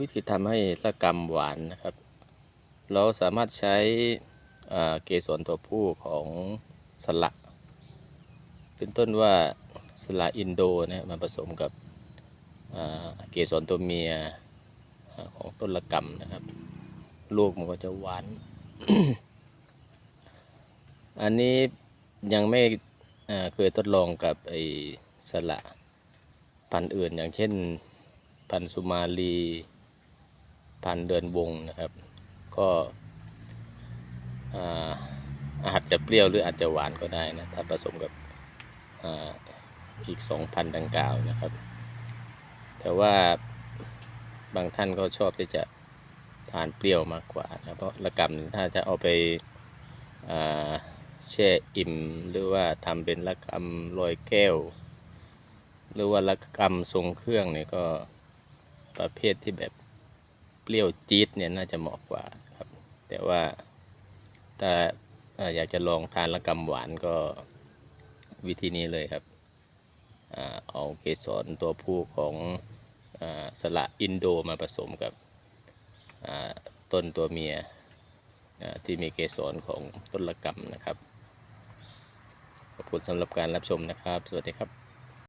วิธีทำให้ละกำหวานนะครับ เราสามารถใช้เกสรตัวผู้ของสละ เป็นต้นว่าสละอินโดนะมาผสมกับเกสรตัวเมียอของต้นละกำนะครับ ลูกมันก็จะหวาน อันนี้ยังไม่เอ่อเคยทดลองกับไอสละพันธุ์อื่นอย่างเช่น พันสุมาลีพันเดือนวงนะครับ ก็อาจจะเปรี้ยวหรืออาจจะหวานก็ได้นะถ้าผสมกับออีกสองพันดังกล่าวนะครับ แต่ว่าบางท่านก็ชอบที่จะทานเปรี้ยวมากกว่านะเพราะละกำถ้าจะเอาไปแช่อิ่มหรือว่าทำเป็นละกำลอยแก้ว หรือว่าละกำทรงเครื่องเนี่ยก็ ประเภทที่แบบเปรี้ยวจี๊ดเนี่ยน่าจะเหมาะกว่าครับ แต่ว่าถ้าอยากจะลองทานละกำหวานก็วิธีนี้เลยครับเอาเกสรตัวผู้ของอสละอินโดมาผสมกับต้นตัวเมียที่มีเกสรของต้นละกำนะครับ ขอบคุณสำหรับการรับชมนะครับ สวัสดีครับ